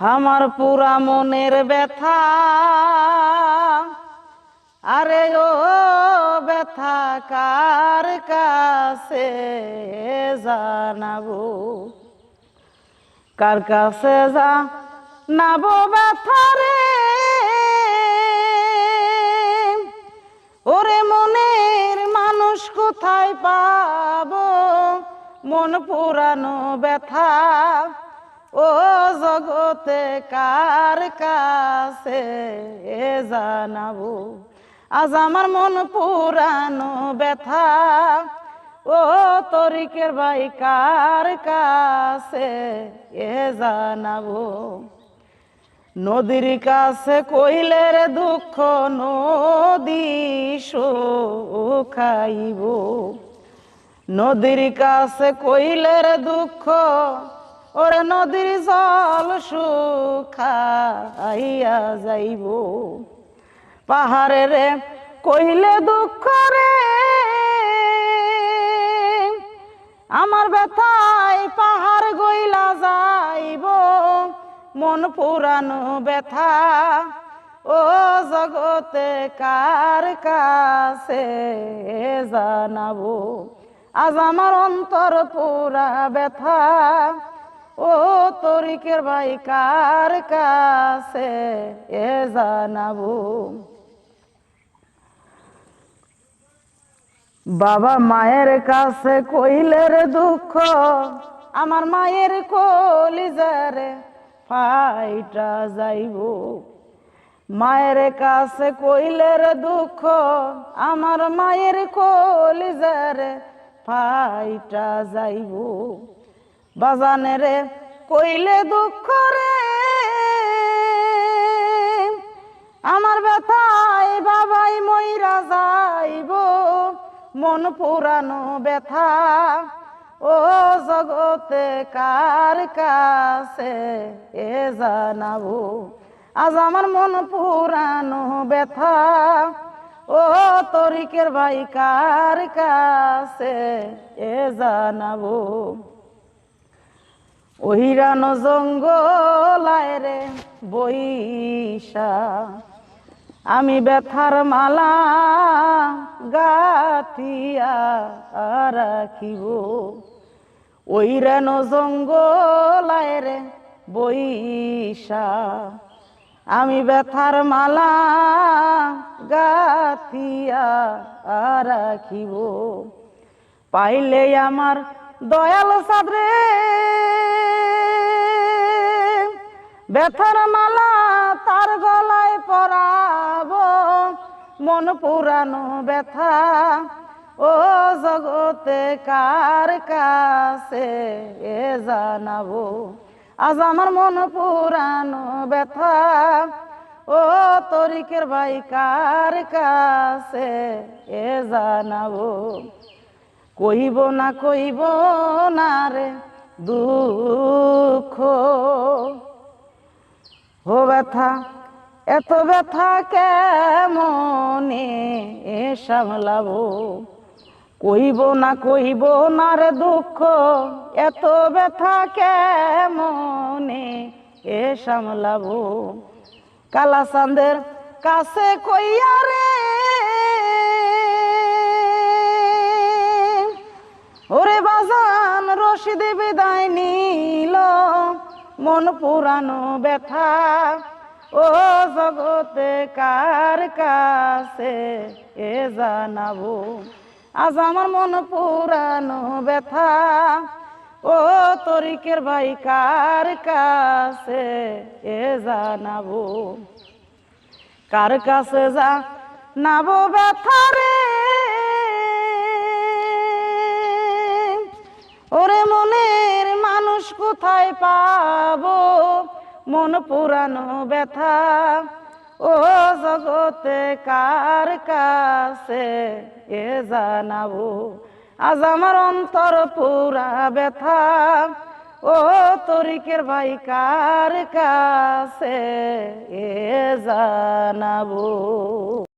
আমার পুরা মনের ব্যথা। আরে ও ব্যথা কার কাছে জানাব? কার কাছে যা নাবো ব্যথা রে? ওরে মনের মানুষ কোথায় পাবো? মন পুরানো ব্যথা। ও জগতে কার কাছে জানাব? আজ আমার মন পুরানো ব্যথা। ও তরিকের ভাই, কার কাছে এ জানাব? নদীর কাছে কইলের দুঃখ, নদী খাইব নদীর কাছে কইলের দুঃখ ওরে নদীর জল শুখাইয়া যাইব। পাহাড়ে রে কইলে দুঃখ রে, আমার ব্যথায় পাহাড় গইলা যাইব। মন পুরানো ব্যথা, ও জগতে কার কাছে জানাব? আজ আমার অন্তর পুরা ব্যথা ও তরিকের ভাই কার কাছে এ জানাব? বাবা মায়ের কাছে কইলের দুঃখ, আমার মায়ের কলিজারে ফাইটা যাইব। মায়ের কাছে কইলের দুঃখ, আমার মায়ের কলিজারে ফাইটা যাইব। বাজানেরে কইলে দুঃখ রে। আমার ব্যথায় বাবাই মইরা যাইব, মন পুরানো ব্যথা। ও জগতে কার কাছে এ জানাব? আজ আমার মন পুরানো ব্যথা। ও তরিকের ভাই কার কাছে এ জানাব? ওহিরানো জঙ্গলায় রে বইসা আমি ব্যথার মালা গাথিয়া রাখিব। ওই রেন জঙ্গলায় রে বইসা আমি ব্যথার মালা গাথিয়া রাখিব। পাইলে আমার দয়াল সাদরে। ব্যথার মালা তার গলায় পরাব, মন পুরানো ব্যথা। ও জগতে কার কাছে এ জানাব? আজ আমার মন পুরানো ব্যথা। ও তরিকের ভাই কার কাছে এ জানাব? কইব না কইব না রে দুঃখ। ও ব্যথা, এত ব্যথা কেমনে সামলাবো? কইব না কইব না রে দুঃখ, এত ব্যথা কেমনে এ সামলাবো? কালা চাঁদের কাছে কইয়া রে ওরে বাজান, রশিদ বিদায় নিল। মন পুরানো ব্যথা। ও জগতে কার কাছে এ জানাব? আজ আমার মন পুরানো ব্যথা। ও তরিকের ভাই, কার কাছে এ জানাব? কার কাছে যা নাবো ব্যথা রে? কোথায় পাবো? মন পুরানো ব্যথা। ও জগতে কার কাছে এ জানাব? আজ আমার অন্তর পুরা ব্যথা। ও তরিকের ভাই, কার কাছে এ জানাব?